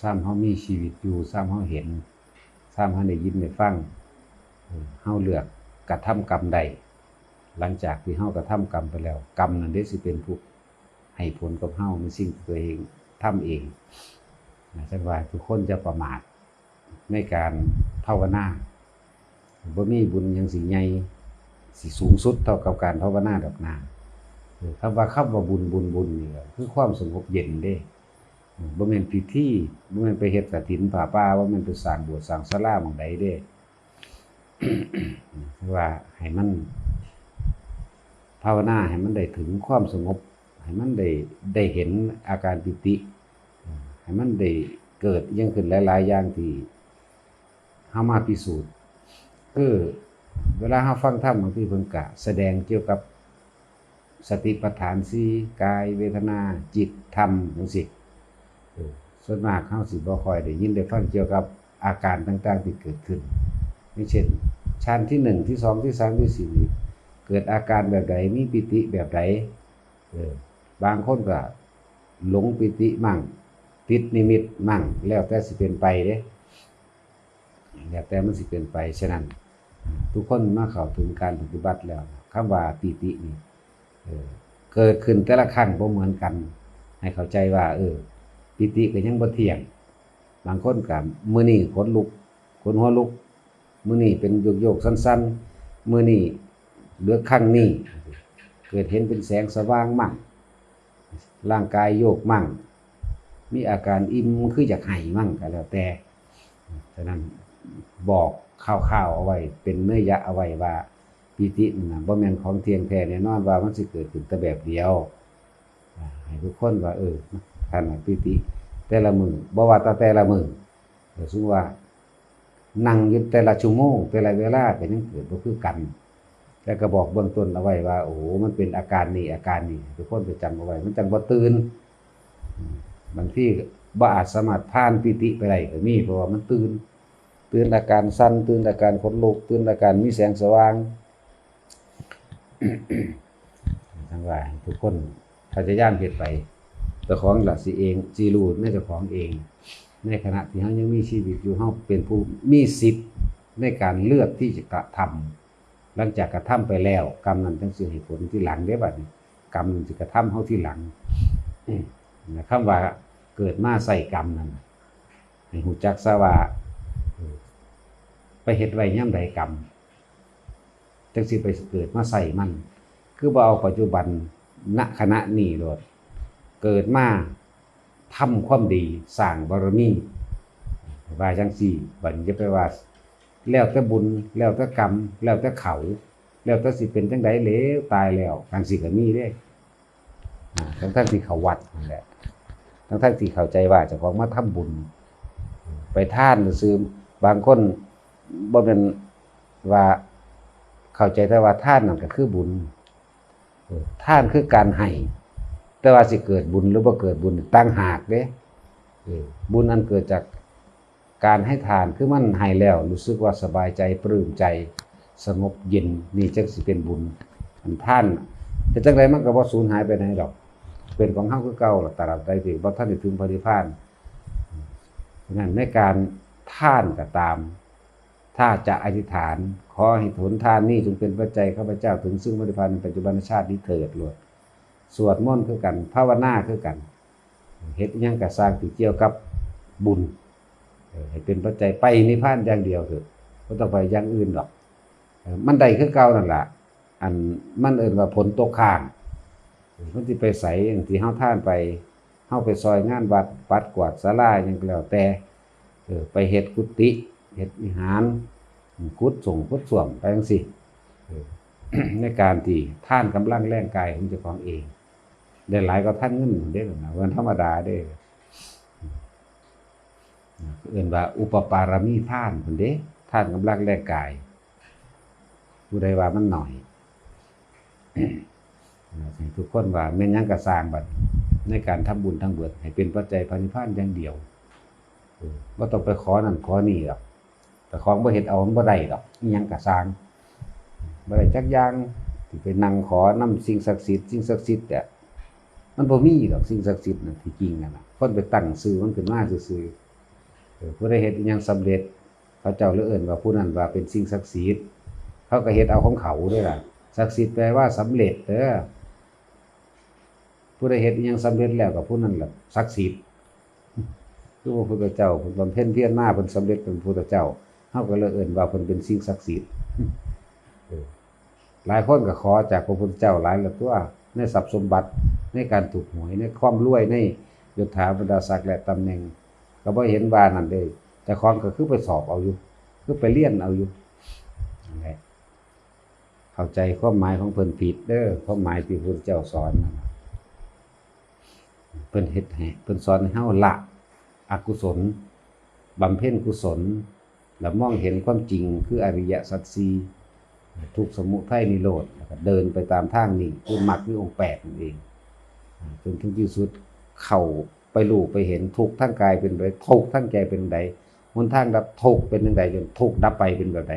ซ้ำเฮามีชีวิตอยู่ซ้ำเฮาเห็นซ้ำเฮาได้ยินได้ฟังเออเฮาเลือกกระทำกรรมใด หลังจากที่เฮากระทำกรรมไปแล้ว กรรมนั้นได้สิเป็นผู้ให้ผลกับเฮาในสิ่งตัวเองทำเองนะจังว่าทุกคนจะประมาทในการภาวนาบ่มีบุญยังสิใหญ่สิสูงสุดเท่ากับการภาวนาดอกนาคำว่าคำว่าบุญบุญบุญนี่คือความสงบเย็นเด้ บ่แม่นพิธีบ่แม่นไปเฮ็ดกฐินผ้าป่าบ่แม่นไปสร้างโบสถ์สร้างศาลาหม่องใดเด้ว่าให้มัน ภาวนาให้มันได้ถึงความสงบ ให้มันได้ได้เห็นอาการปิติ ให้มันได้เกิดยังขึ้นหลายๆอย่างที่เฮามาพิสูจน์คือเวลาเฮาฟังธรรมบางทีเพิ่นก็แสดงเกี่ยวกับสติปัฏฐานสี่กายเวทนาจิตธรรมจังซี่ ส่วนมากเขาสิบ่คอยได้ยินได้ฟังเกี่ยวกับอาการต่างๆที่เกิดขึ้นอย่เช่นชั้นที่หนึ่งที่สองที่สามที่สี่เกิดอาการแบบใดมีปิติแบบใดเออบางคนก็หลงปิติมั่งติดนิมิตมั่ง แล้วแต่สิเป็นไปเด้แล้วแต่มันสิเป็นไปฉะนั้น ทุกคนมาเข้าถึงการปฏิบัติแล้วคำว่าปิตินี่เออเกิดขึ้นแต่ละครั้งบ่เหมือนกัน ให้เข้าใจว่า เออ ปิติก็ยังบ่เที่ยง บางคนก็มื้อนี้ขนลุกขนหัวลุก มือนี้เป็นโยกๆสั้น ๆ มือนี้เหลือข้างนี้ เกิดเห็นเป็นแสงสว่างมั่ง ร่างกายโยกมั่ง มีอาการอิ่มคืออยากให้มั่งก็แล้วแต่ฉะนั้นบอกคร่าวๆเอาไว้ เป็นเนื้อยะเอาไว้ว่าปิตินั่นน่ะบ่แม่นของเทียงแท้แน่นอนว่ามันสิเกิดขึ้นแต่แบบเดียวอ่าให้ทุกคนว่าเออ ท่านน่ะปิติ แต่ละมือบ่ว่าแต่แต่ละมือแต่ซึ่งว่านั่งอยู่แต่ละชั่วโมงแต่ละเวลาก็ยังเกิดบ่คือกันแล้วก็บอกเบื้องต้นเอาไว้ว่า โอ้โหมันเป็นอาการนี้อาการนี้ทุกคนไปจำเอาไว้ มันจังบ่ตื่นบางทีก็บ่อาจสามารถผ่านปิติไปได้ก็มีเพราะว่ามันตื่นตื่นอาการสั่นตื่นอาการขนลุกตื่นอาการมีแสงสว่างทั้งว่าให้ทุกคนพยายามเฮ็ดไป จ้าของล่ะสิเองสิรู้ในเจ้าของเอง ในขณะที่เฮายังมีชีวิตอยู่เฮาเป็นผู้มีสิทธิ์ในการเลือกที่จะกระทำหลังจากกระทำไปแล้ว กรรมนั้นจังสิให้ผลที่หลังได้บัดนี้กรรมนั้นสิกระทำเฮาที่หลังนะคำว่าเกิดมาใส่กรรมนั้นให้ฮู้จักซะว่าไปเฮ็ดไว้ยามใดกรรมจังสิไปเกิดมาใส่มัน คือบ่เอาปัจจุบันณขณะนี้โลด เกิดมาทำความดีสร้างบารมีว่าจังซี่บัดนี้จะไปว่า แล้วแต่บุญแล้วแต่กรรม แล้วแต่เขา แล้วแต่สิเป็นจังไดเลวตายแล้วทางสิก็มีเด้ทั้งทั้งที่เขาวัดนั่นแหละทั้งทั้งที่เข้าใจว่าจ้าของมาทำบุญ ไปท่านซื้อบางคนบ่แม่นว่าเข้าใจแต่ว่าท่านนั่นก็คือบุญท่านคือการให้ แต่ว่าสิเกิดบุญหรือบ่าเกิดบุญตั้งหากเด้บุญอันเกิดจากการให้ทานคือมันให้แล้ว รู้สึกว่าสบายใจปลื้มใจสงบเย็นนี่จังสิเป็นบุญอันท่านแต่จังไดมันก็บ่สูญหายไปไหนดอก เป็นของเฮาคือเก่าล่ะตราบใดที่บ่ทันได้ถึงพระนิพพานนั้นในการท่านก็ตาม ถ้าจะอธิษฐาน ขอให้ผลทานนี้จงเป็นปัจจัยข้าพเจ้าถึงซึ่งมรรคผลในปัจจุบันชาตินี้เถิดลวด สวดมนต์คือกันภาวนาคือกันเฮ็ดยังก็สร้างที่เกี่ยวกับบุญให้เป็นปัจจัยไปนิพพานอย่างเดียวเถอะบ่ต้องไปอย่างอื่นหรอก มันได้คือเก่านั่นล่ะอันมันเอิ้นว่าผลตกค้างมันสิไปใสอย่างที่เฮาท่านไปเฮาไปซอยงานวัดปัดกวาดศาลาหยังก็แล้วแต่เออไปเฮ็ดกุฏิเฮ็ดวิหารกุดส่งกุดส่วมไปจังซี่ในการที่ท่านกำลังแรงกายของเจ้าของเอง ได้หลายก็ท่านเงินได้หรอกนะวันธรรมดาได้เอื่นว่า อุปปารามีท่านคนเด้ท่านกำลังแรงกายผู้ใดว่ามันหน่อยทุกคนว่าแม่นยังกระสางบัดในการทำบุญทั้งเบิด ให้เป็นปัจจัยพระนิพานอย่างเดียวว่าต้องไปขอนั่นขอนี่หรอกแต่ของบ่เฮ็ดเอามันบ่ได้ดอกยังก็สางบ่ได้จักอย่างที่ไปนั่งขอนำสิ่งศักดิ์สิทธิ์สิ่งศักดิ์สิทธิ์เนี่ย มันบ่มีดอกสิ่งศักดิ์สิทธิ์น่ะที่จริงนั่นน่ะคนไปตั้งชื่อมันขึ้นมาซื่อๆผู้ใดเฮ็ดอิหยังสำเร็จ เขาเจ้าเลยเอิ้นว่าผู้นั้นว่าเป็นสิ่งศักดิ์สิทธิ์เขาก็เฮ็ดเอาของเขาด้อล่ะศักดิ์สิทธิ์แปลว่าสำเร็จเด้อผู้ใดเฮ็ดอิหยังสำเร็จแล้วก็ผู้นั้นล่ะศักดิ์สิทธิ์คือพระพุทธเจ้าเพิ่นบำเพ็ญเพียรมาเพิ่นสำเร็จเป็นพระพุทธเจ้าเฮาก็เลยเอิ้นว่าเพิ่นเป็นสิ่งศักดิ์สิทธิ์หลายคนก็ขอจากพระพุทธเจ้าหลายละตัว ในทรัพย์สมบัติในการถูกหวยในความรวยในยศถาบรรดาศักดิ์และตำแหน่ง ก็บ่เห็นว่านั่นเด้เจ้าของก็คือไปสอบเอาอยู่ คือไปเรียนเอาอยู่นั่นแหละเข้าใจความหมายของเพิ่นผิดเด้อความหมายที่พระพุทธเจ้าสอนนั่นเพิ่นเฮ็ดให้เพิ่นสอนให้เฮาละอกุศลบำเพ็ญกุศล แล้วมองเห็นความจริงคืออริยสัจสีทุกสมุทัยนิโรธ เดินไปตามทางนี้คือมรรคคืองค์แปดนั่นเองจนถึงที่สุดเข้าไปรู้ไปเห็นทุกข์ทั้งกายเป็นไรทุกข์ทั้งใจเป็นใดหนทางดับทุกข์เป็นจังใดจนทุกข์ดับไปเป็นแบบใด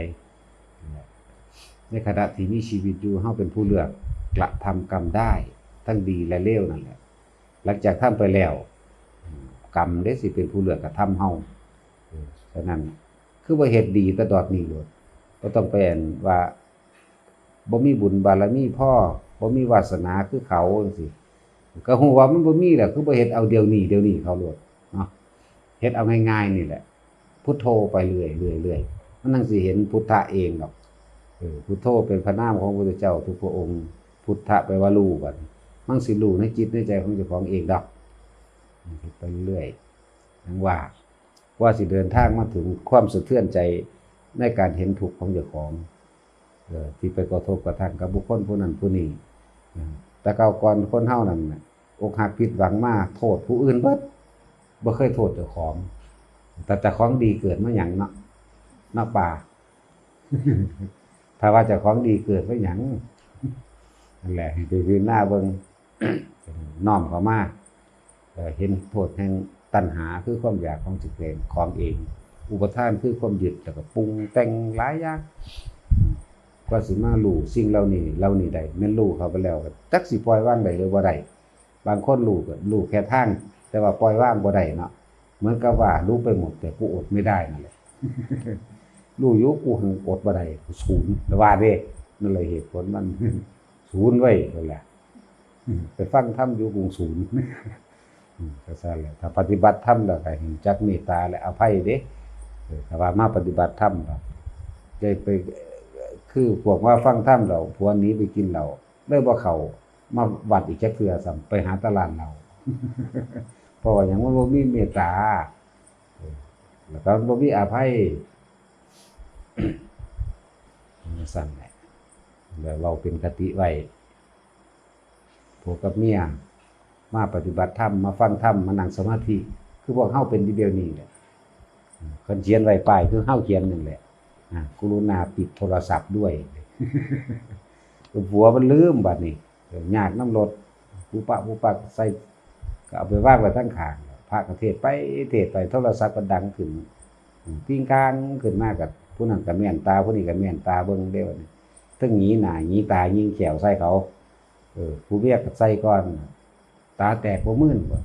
ในขณะที่มีชีวิตอยู่เฮาเป็นผู้เลือกกระทำกรรมได้ ทั้งดีและเลวนั่นแหละหลังจากทำไปแล้ว กรรมได้สิเป็นผู้เลือกกระทำเฮาเออฉะนั้นคือว่าเฮ็ดดีแตลอดนี้โลดบ่ต้องไปอันว่า บ่มีบุญบารมีพ่อบ่มีวาสนาคือเขาจังซี่ก็ฮู้ว่ามันบ่มีแหละคือบ่เฮ็ดเอาเดียวนี้เดียวนี้เขาโลดเนาะเฮ็ดเอาง่ายๆนี่แหละพุทโธไปเรื่อยๆเรื่อยๆมันนั่งสิเห็นพุทธะเองดอกเออพุทโธเป็นพระนามของพระพุทธเจ้าทุกพระองค์ พุทธะแปว่ารู้บัดมันสิรู้ในจิตในใจของเจ้าของเองดอกไปเรื่อยๆนังว่าว่าสิเดินทางมาถึงความสะเทือนใจในการเห็นถูกของเจ้าของ ที่ไปกระทบกระทั่งกับบุคคลผู้นั้นผู้นี้แต่เก่าก่อนคนเฮานั่นอกหักผิดหวังมากโทษผู้อื่นเบิดบ่เคยโทษเจ้าของ แต่แต่ของดีเกิดมาหยังเนาะเนาะป่า ถ้าว่าเจ้าของดีเกิดมาหยังนั่นแหละให้ไปยืนหน้าเบิ่งน้อมเขามาเเห็นโทษแห่งตัณหาคือความอยากของจิตเองของเอง อุปทานคือความยึดแล้วก็ปรุงแต่งหลายอย่าง กว่าสิมารู้สิ่งเหล่านี้เหล่านี้ได้แม่นรู้เขาไปแล้วจักสิปล่อยวางได้หรือบ่ได้บางคนรู้ก็รู้แค่ทางแต่ว่าปล่อยวางบ่ได้เนาะเหมือนกับว่ารู้ไปหมด แต่กูอดไม่ได้นั่นแหละรู้อยู่กูหังอดบ่ได้กูศูนย์ว่าเด้นั่นเลยเหตุผลมันศูนย์ไว้นั่นแหละไปฟังธรรมอยู่กรุงศูนย์ก็ซั่แหละถ้าปฏิบัติธรรมแล้วก็เห็นจักเมตตาและอภัยเด้เออถ้าว่ามาปฏิบัติธรรมแล้วได้ไป คือพวกว่าฟังธรรมแล้วพวกนี้ไปกินเหล้าเลยบ่เขามาวัดอีกจักเทื่อซ้ํไปหาตลาดเหล้าเพราะว่าหยังมันบ่มีเมตตาแล้วก็บ่มีอภัยสั่นแหละแล้วเราเป็นคติไว้ผัวกับเมียมาปฏิบัติธรรมมาฟังธรรมมานั่งสมาธิ คือพวกเฮาเป็นทีเดียวนี้แหละคนเขียนไว้ป้ายคือเฮาเขียนหนั่นแหละ กรุณาปิดโทรศัพท์ด้วยผัวมันลืมบัดนี้เอยากน้ำรถผู้ปะผู้ปะใส่ก็เอาไปว่างไว้ทั้งขางพระกเทศไปเทศไปโทรศัพท์ก็ดังขึ้นปิ้งกลางขึ้นมากกับผู้นั้นก็แม่นตาผู้นี้ก็แม่นตาเบิ่งเด้ว่านี่ทั้งหนีหน้าหนีตายิงแขวใส่เขา เออผู้เวียกก็ใส่ก่อน ตาแตกบ่มื่นบ่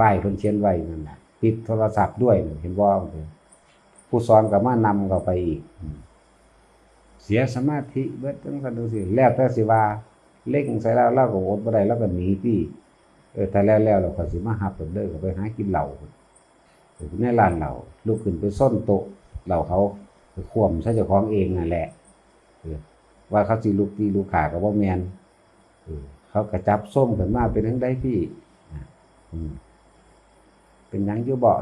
ป้ายเพิ่นเขียนไว้นั่นน่ะปิดโทรศัพท์ด้วยเห็นบ่า ผู้สอนก็มานำเข้าไปอีก เสียสมาธิเบิดจังซั่นจังซี่แล้วแต่สิว่าเล่งใส่แล้วเราก็อดบ่ได้เราก็หนีที่เออถ้าแล้วแล้วเราก็สิมาหับเด้อก็ไปหากินเหล้าในร้านเหล้าลุกขึ้นไปซ่อนโต๊ะเหล้าเขาไปคว่ำใส่เจ้าของเองนั่นแหละเออว่าเขาสิลุกตีลูกขาก็บ่แมนเออเขากระจับส้มกันมาเป็นทั้งได้พี่เป็นยังอยู่บ่อ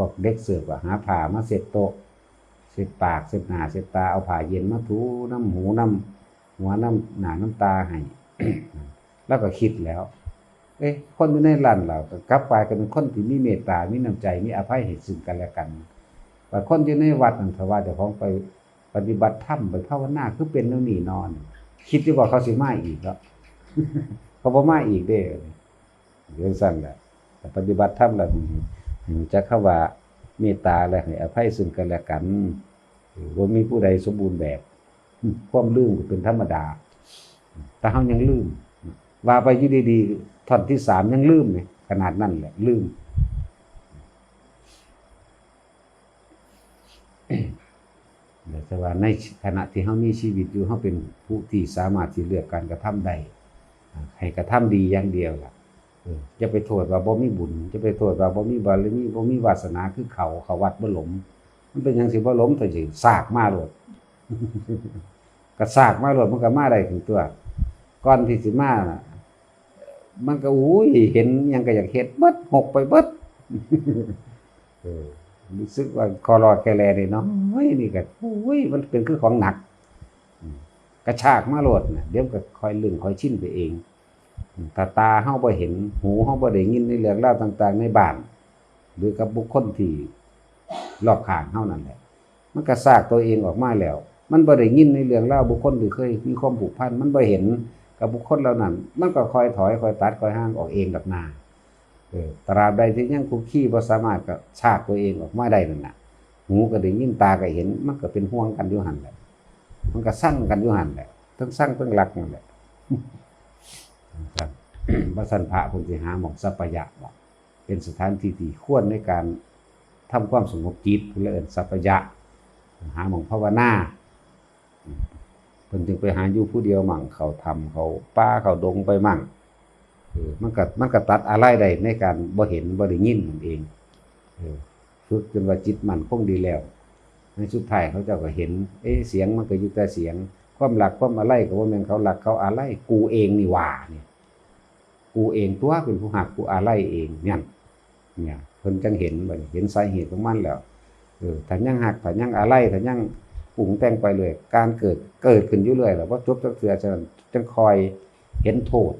วกเด็กเสิร์ฟอะหาผ้ามาเสร็จโตเสร็จปากเสร็จหน้าเสร็จตาเอาผ้าเย็นมาถูน้ำหูน้ำหัวน้ำหนาน้ำตาให้แล้วก็คิดแล้ว เอ๊ะคนอยู่ในร้านเรากลับไปกันเป็นคนที่มีเมตตามีน้ำใจมีอภัยให้ซึ่งกันและกันแต่คนอยู่ในวัดนั่นถ้าว่าเจะของไปปฏิบัติธรรมไปภาวนาคือเป็นแนวนี้นอน คิดดีกว่าเขาสิมาอีกแล้วเขาบ่มาอีกเด้เรื่องสั้นแหละแต่ปฏิบัติธรรมแล้ว จะเข้าว่าเมตตาและให้อภัยซึ่งกันและกันบ่ามีผู้ใดสมบูรณ์แบบความลืมก็เป็นธรรมดา แต่เฮายังลืม ว่าไปยู่ดีๆท่อนที่สามยังลืมเลยขนาดนั้นแหละ ลืมแต่ว่าในขณะที่เขามีชีวิตอยู่เขาเป็นผู้ที่สามารถที่เลือกการกระทำได้ให้กระทำดีอย่างเดียวล่ะ จะไปโทษว่าบ่มีบุญ จะไปโทษว่าบ่มีบารมีบ่มีวาสนาคือเขาเขาวัดบ่หลมมันเป็นหยังสิบ่หลมแต่สิซากมาโลดก็ซากมาโลดมันก็มาได้ถึงตัวก่อนที่สิมาน่ะมันก็อุ้ยเห็นหยังก็อยากเฮ็ดเบิดหกไปเบิดเออรู้สึกว่าคอรอดแกแลนี่เนาะเฮ้ยนี่ก็อุ้ยมันเป็นคือของหนักอืมกระชากมาโลดน่ะเดี๋ยวก็ค่อยลึงค่อยชินไปเอง อืมถ้าตาเฮาบ่เห็น หูเฮาบ่ได้ยินในเรื่องราวต่าง ๆ ในบ้าน หรือกับบุคคลที่รอบข้างเฮานั่นแหละ มันก็ซากตัวเองออกมาแล้ว มันบ่ได้ยินในเรื่องราวบุคคลที่เคยมีความผูกพันมันบ่เห็นกับบุคคลเหล่านั้น มันก็คอยถอยคอยตัดคอยห่างออกเองกับนาเออตราบใดที่ยังคุกขี้บ่สามารถก็ชากตัวเองออกมาได้นั่นน่ะหูก็ได้ยินตาก็เห็น มันก็เป็นห่วงกันอยู่หั่นแหละมันก็สั่งกันอยู่หั่นแหละทั้งสั่งทั้งรักนั่นแหละ ครับบ่สันพระเพุ่นสิหาหมองสัปปะยะบ่เป็นสถานที่ที่ควรในการทำความสงบจิตเพิ่นเลยเอิ้นสัปปะยะ หาหมองภาวนาเพิ่นจึงไปหาอยู่ผู้เดียวมั่งเขาทำเขาป่าเขาดงไปมั่งเออมันก็มันก็ตัดอะไรได้ในการบ่เห็นบ่ได้ยินนั่นเองเออฝึกจนว่าจิตมันคงดีแล้วในสุดท้ายเขาเจ้าก็เห็น เอ๊ะเสียงมันก็อยู่แต่เสียง ความหลักความอะไรก็ว่าแม่นเขาหลักเขาอะไรกูเองนี่ว่าเนี่ย กูเองตัวเป็นผู้หักกูอะไรเองเนี่ยเนี่ยเพิ่นจังเห็นบัดนี้เห็นสาเหตุของมันแล้วเออถ้ายังหักถ้ายังอะไรถ้ายังปรุงแต่งไปเลย การเกิดเกิดขึ้นอยู่เรื่อยแล้วว่าจบจักเทื่อจังจังคอยเห็นโทษ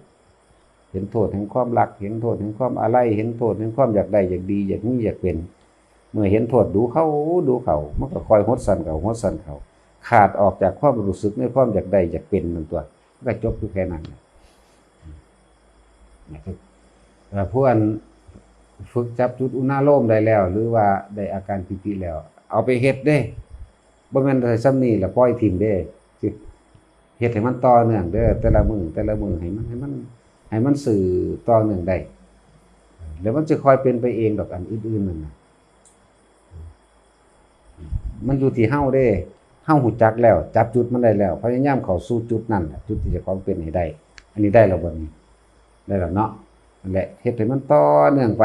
เห็นโทษแห่งความรัก เห็นโทษแห่งความอะไรเห็นโทษแห่งความอยากได้อยากดีอยากมีอยากเป็น เมื่อเห็นโทษดูเขาดูเขามันก็คอยหดสันเขาหดสันเขาขาดออกจากความรู้สึกในความอยากได้อยากเป็นนั่นตัวก็จบอยู่แค่นั้นแหละ นะครับเอ่อผู้อันฝึกจับจุดอุณาโลมได้แล้ว หรือว่าได้อาการปิติแล้ว เอาไปเฮ็ดเด้บ่แม่นได้ซ้ำนี้แล้วปล่อยทิ้งเด้เฮ็ดให้มันต่อเนื่องเด้อแต่ละมือแต่ละมือให้มันให้มันให้มันสื่อต่อเนื่องได้เดี๋ยวมันจะคอยเป็นไปเองดอกอันอื่นๆนั่นนะมันอยู่ที่เฮาเด้เฮาหูจักแล้ว จับจุดมันได้แล้วพยายามเข้าสู่จุดนั้นจุดที่จะของเป็นให้ได้ อันนี้ได้แล้วบ่นี้ ได้แล้วเนาะนั่นแหละเฮ็ดให้มันต่อเนื่องไป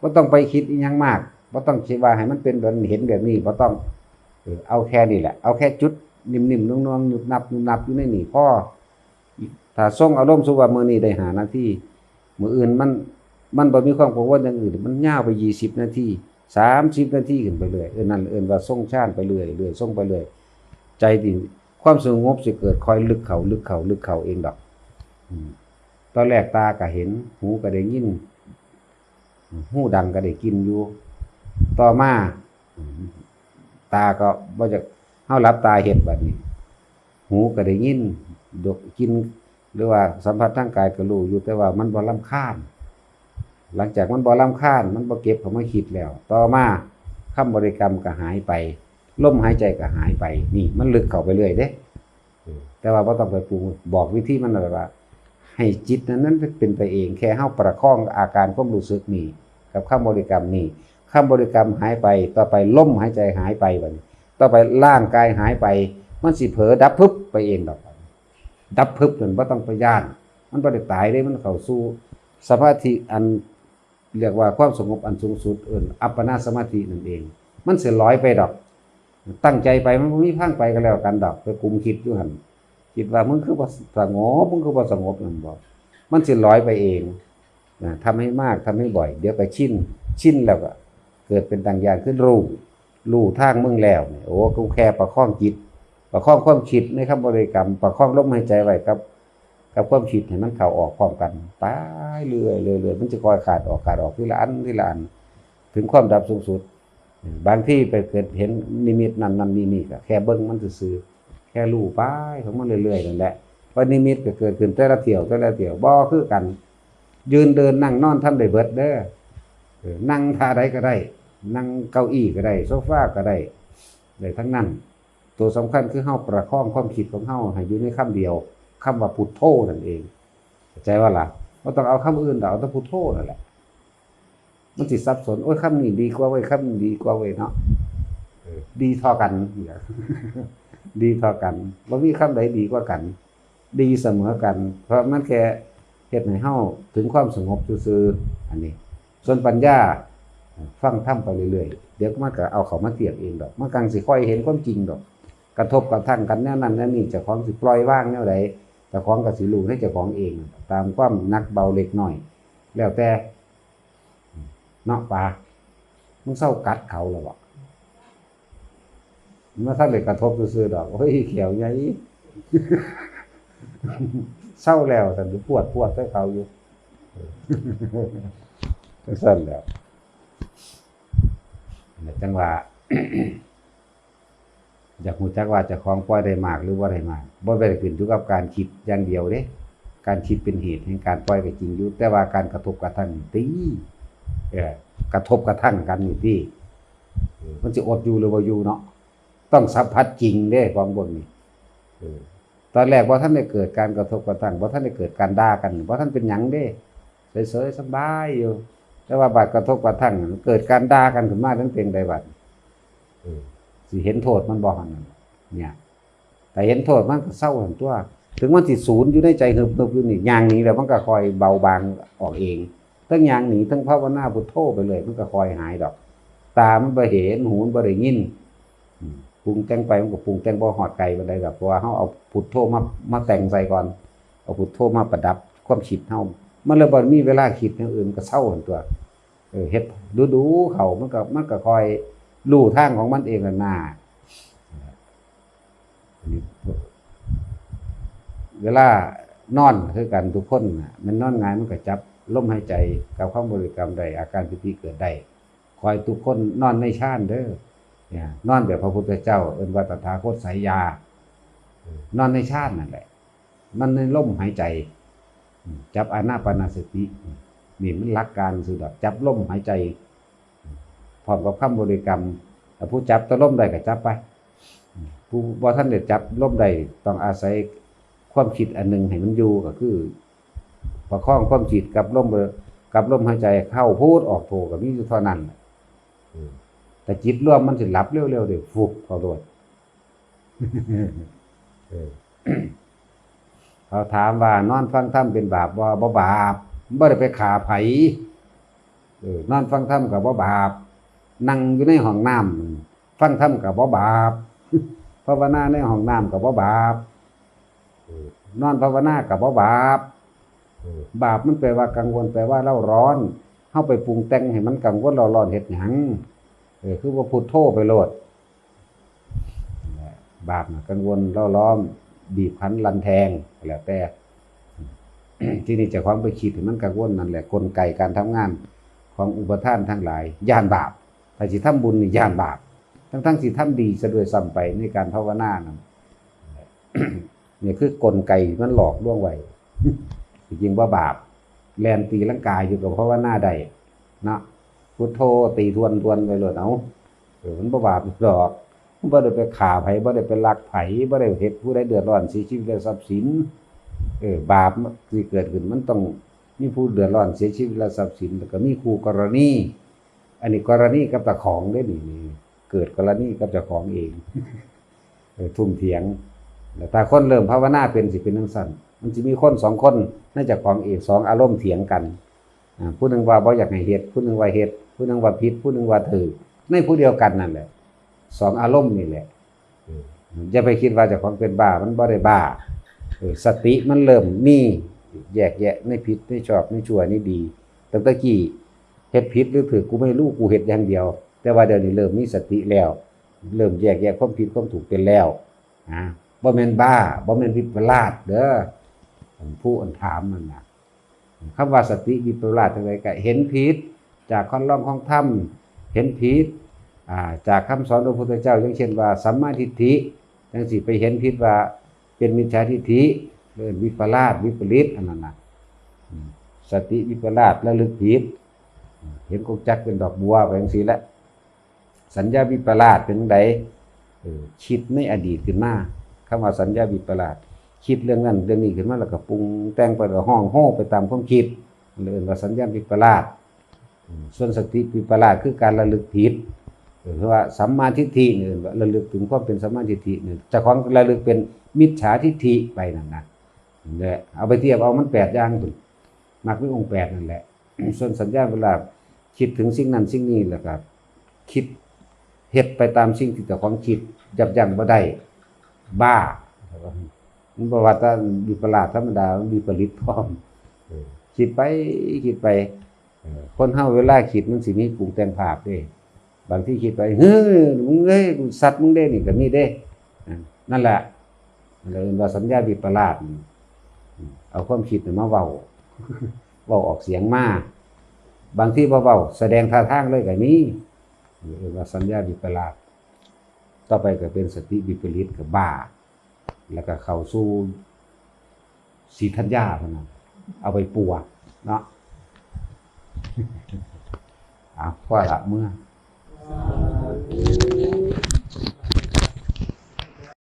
บ่ต้องไปคิดอีหยังมากบ่ต้องคิดว่าให้มันเป็นแบบเห็นแบบนี้บ่ต้องเออเอาแค่นี้แหละ เอาแค่จุดนิ่มๆนุ่งๆนุบนับนุบนับอยู่ในนี่พอถ้าส่งอารมณ์สุว่ามื้อนี้ได้หานาทีมื้ออื่นมันมันบ่มีความกังวลอย่างอื่น มันยาวไป20นาที30นาทีขึ้นไปเรื่อยเออนั่นเอิ้นว่าส่งชาญไปเรื่อยเรื่อยส่งไปเรื่อยใจที่ความสงบสิเกิดคอยลึกเขาลึกเขาลึกเขาเองดอก อืม ตอนแรกตาก็เห็น หูก็ได้ยิน หูดังก็ได้กินอยู่ ต่อมา ตาก็บ่จะเฮาหลับตาเฮ็ดบัดนี้ หูก็ได้ยินดกกิน หรือว่าสัมผัสทางกายก็รู้อยู่แต่ว่ามันบ่ลำคาญหลังจากมันบ่ลำคาญมันบ่เก็บเขามาคิดแล้ว ต่อมาคำบริกรรมก็หายไปลมหายใจก็หายไป นี่ มันลึกเข้าไปเรื่อยเด้แต่ว่าบ่ต้องไปปรุงบอกวิธีมันแบบว่า ให้จิตนั้นนั้นเป็นไปเอง แค่เฮาประคองอาการความรู้สึกนี่กับคำบริกรรมนี่คำบริกรรมหายไป ต่อไปลมหายใจหายไปบัดต่อไปร่างกายหายไป มันสิเผลอดับพึบไปเองดอกดับพึบนั่นบ่ต้องไปย่าน มันบ่ได้ตายเด้มันเข้าสู่สมาธิอันเรียกว่าความสงบอันสูงสุดเอิ้นอัปปนาสมาธินั่นเอง มันเสิลอยไปดอก ตั้งใจไปมันบ่มีพังไปก็แล้วกันดอกไปกุมคิดอยู่หั่น คิดว่ามึงคือบ่สงบมึงคือบ่สงบนั่นบ่มันสิลอยไปเองนะทำให้มากทำให้บ่อย เดี๋ยวก็ชินชินแล้วก็ เกิดเป็นต่างอย่างขึ้นรู้รู้ทางมึงแล้วเนี่ยโอ้กูแค่ประคองจิต ประคองความคิดในคำบริกรรม ประคองลมหายใจไว้กับกับความคิดให้มันเข้าออกพร้อมกันไปเรื่อยเรื่อยเรื่อยมันจะคอยขาดออกขาดออกทีละอันทีละอันถึงความดับสูงสุด บางที่ไปเกิดเห็นนิมิตนั่นนั่นนี่นี่ก็แค่เบิ้งมันซื่อ แค่รู้ไปของมันเรื่อยๆนั่นแหละว่านิมิตก็เกิดขึ้นแต่ละเที่ยวแต่ละเที่ยวบ่คือกัน ยืนเดินนั่งนอนทำได้เบิดเด้อเออนั่งท่าใดก็ได้ นั่งเก้าอี้ก็ได้โซฟาก็ได้ได้ทั้งนั้น ตัวสำคัญคือเฮาประคองความคิดของเฮาให้อยู่ในคำเดียวคำว่าพุทโธนั่นเองเข้าใจว่าล่ะบ่ต้องเอาคำอื่นดอกเอาแต่พุทโธนั่นแหละมันสิสับสนโอ้ยคำนี้ดีกว่าเว้ยคำนี้ดีกว่าเว้ยเนาะ ดีเท่ากันเนี่ยดีเท่ากันบ่มีคำใดดีกว่ากัน ดีเสมอกัน เพราะมันแค่เฮ็ดให้เฮาถึงความสงบซื่อๆอันนี้ ส่วนปัญญาฟังธรรมไปเรื่อยๆ เดี๋ยวมันก็เอาเขามาเทียบเองดอกมันกังสิค่อยเห็นความจริงดอก กระทบกระทั่งกันแนวนั้นแนวนี้เจ้าของสิปล่อยว่างแนวใดเจ้าของก็สิรู้ให้เจ้าของเอง ตามความนักเบาเล็กหน้อย แล้วแต่เนาะปลามึงเศร้ากัดเขาแล้วบ่มัน มาทันเลยกระทบซื่อดอกโอ้ยเขียวใหญ่เศร้าแล้วแต่ปวดปวดใส่เขาอยู่จังซั่นแล้วจังหว่าอยากรู้จักว่าจะคล้องปล่อยได้มากหรือว่าได้มากบ่ได้ขึ้นอยู่กับการคิดอย่างเดียวเด้ การคิดเป็นเหตุแห่งการปล่อยก็จริงอยู่แต่ว่าการกระทบกระทั่งตีเออกระทบกระทั่งกันนี่ตีเออมันสิอดอยู่หรือบ่าอยู่เนาะ ต้องสัมผัสจริงเด้ของบนนี่ตอนแรกว่าท่านได้เกิดการกระทบกระทั่งว่าท่านได้เกิดการด่ากันว่าท่านเป็นหยังเด้เฉยๆสบายอยู่ แต่ว่าบาดกระทบกระทั่งเกิดการด่ากันขึ้นมาทั้งเป็นใดบัดเออสิเห็นโทษมันบ่หั่นน่ะเนี่ยแต่เห็นโทษมันก็เศร้าหันตัว ถึงมันสิศูนย์อยู่ในใจเฮิบๆอยู่นี่ยางหนี้แล้วมันก็คอยเบาบางออกเองทั้งยางหนีทั้งภาวนาพุทโธไปเลย มันก็คอยหายดอก ตามันบ่เห็นหูมันบ่ได้ยิน ปรุงแต่งไปมันก็ปรุงแต่งบ่ฮอดไกลปานใดดอกเพราะว่าเฮาเอาพุทโธมามาแต่งใส่ก่อน เอาพุทโธมาประดับความคิดเฮามันเลยบ่มีเวลาคิดอย่างอื่นก็เศร้าหันตัวเออเฮ็ดดูๆเขามันก็มันก็คอยรู้ทางของมันเองนั่นน่ะนาเวลานอนคือกันทุกคนน่ะมันนอนง่ายมันก็จับลมหายใจกับความบริกรรมใดอาการพิธีเกิดได้คอยทุกคนนอนในชานเด้อ นี่ยนอนแบบพระพุทธเจ้า เอิ้นว่าตถาคตสายยา นอนในชาตินั่นแหละ มันในลมหายใจ จับอานาปานสตินี่มันหลักการสุดดอกจับลมหายใจพร้อมกับคำบริกรรมผู้จับตะลมใดก็จับไปผู้บ่ท่านได้จับลมใดต้องอาศัยความคิดอันหนึงให้มันอยู่ก็คือ ประคองความจิตกับลมกับลมหายใจเข้าพูดออกโทก็มีอยู่เท่านั้นออ แต่จิตรวมมันสิหลับเร็วๆเดี๋ยวฟุบเขาโดดเออเขาถามว่านอนฟังธรรมเป็นบาปบ่บ่บาปบ่ได้ไปขาไผเออนอนฟังธรรมก็บ่บาปนั่งอยู่ในห้องน้ำฟังธรรมก็บ่บาปภาวนาในห้องน้ำก็บ่บาปนอนภาวนาก็บ่บาปบาปมันแปลว่ากังวลแปลว่าเล่าร้อนเฮาไปปรุงแต่งให้มันกังวลเราร้อนเฮ็ดหยัง เออคือว่าพุทโธไปโลดบาปนะกังวลเล่าล้อม บีบคั้นรันแทงแล้วแต่ที่นี่จะความไปคิดมันกังวลนั่นแหละกลไกการทำงานของอุปทานทั้งหลายย่านบาปถ้าสิทำบุญนี่ย่านบาปทั้งทั้งสิทำดีซะด้วยซ้ำไปในการภาวนานั่นนี่ยคือกลไกมันหลอกล่วงไว้จริงว่าบาปแลนตีร่างกายอยู่กับภาวนาได้เนาะ พุทโธตีทวนทวนไปเลยเอาเออมันบ่บาปดอกบ่ได้ไปฆ่าไผบ่ได้ไปลักไผบ่ได้เฮ็ดผู้ใดเดือดร้อนเสียชีวิตและทรัพย์สิน เออบาปที่เกิดขึ้นมันต้องมีผู้เดือดร้อนเสียชีวิตและทรัพย์สินแล้วก็มีคู่กรณี อันนี้กรณีกับเจ้าของได้นี่นี่เกิดกรณีกับเจ้าของเองเออทุ่มเถียงแต่ถ้าคนเริ่มภาวนาเป็นสิเป็นจังซั่นมันสิมีคนสองคนน่าจะของเอกสองอารมณ์เถียงกันอ่าผู้หนึงว่าบ่อยากให้เฮ็ดผู้หนึงว่าเฮ็ด ผู้หนึงว่าผิดผู้หนึงว่าถูกในผู้เดียวกันนั่นแหละสองอารมณ์นี่แหละอย่าไปคิดว่าจะของเป็นบ้ามันบ่ได้บ้าสติมันเริ่มมีแยกแยะในผิดในชอบในชั่วในดีตั้งแต่กี้เฮ็ดผิดหรือถูกกูไม่รู้กูเฮ็ดอย่างเดียว แต่ว่าเดี๋ยวนี้เริ่มมีสติแล้ว เริ่มแยกแยะความผิดความถูกเป็นแล้วอ่าบ่แม่นบ้าบ่แม่นวิปลาสเด้อผู้อันถามมันนะคำว่าสติวิปลาสจังไดก็เห็นผิด จากคอนล่องของถ้ำเห็นผิดอ่าจากคำสอนของพระพุทธเจ้า อย่างเช่นว่าสัมมาทิฏฐิจังสิไปเห็นผิดว่าเป็นมิจฉาทิฏฐิเรื่องวิปลาสวิปริตอันนั้นนะสติวิปลาสและลึกผิดเห็นกงจักเป็นดอกบัวไปจังซี่และสัญญาวิปลาสเป็นจังไดคิดในอดีตขึ้นมาคำว่าสัญญาวิปลาสคิดเรื่องนั้นเรื่องนี้ขึ้นมาแล้วก็ปรุงแต่งไปแล้วห้องโห่ไปตามความคิดเรื่องว่าสัญญาวิปลาส ส่วนสติวิปลาสคือการระลึกผิดหรือว่าสัมมาทิฏฐิเนี่ยระลึกถึงความเป็นสัมมาทิฏฐิเนี่ยจ้าของระลึกเป็นมิจฉาทิฏฐิไปนั่นนะนั่นแหละเอาไปเทียบเอามันแปดอย่างตุนมักมีองแปดนั่นแหละ ส่วนสัญญาณเวลาคิดถึงสิ่งนั้นสิ่งนี้แล้วก็คิดเฮ็ดไปตามสิ่งที่เจ้าของคิดยับยั้งบ่ได้บ้ามันบอกว่าถ้าวิปลาสธรรมดามันมีปริตพร้อมคิดไปคิดไป คนเฮาเวลาคิดมันสิมีปรุงแต่งภาพด้บางที่คิดไปเฮ้ยมึงเอ้ยกูสัตว์มึงเด้นี่ก็มีเด้นั่นแหละเลยว่าสัญญาวิปลาสนี่เอาความคิดมาเว้าเว้าออกเสียงมาบางที่บ่เว้าแสดงท่าทางเลยก็มีเรียกว่าสัญญาวิปลาสต่อไปก็เป็นสติวิปริตกับบ้า แล้วก็เข้าสู่สีธัญญาเท่านั้นเอาไปปัวเนาะ อะพ่อละเมื่อ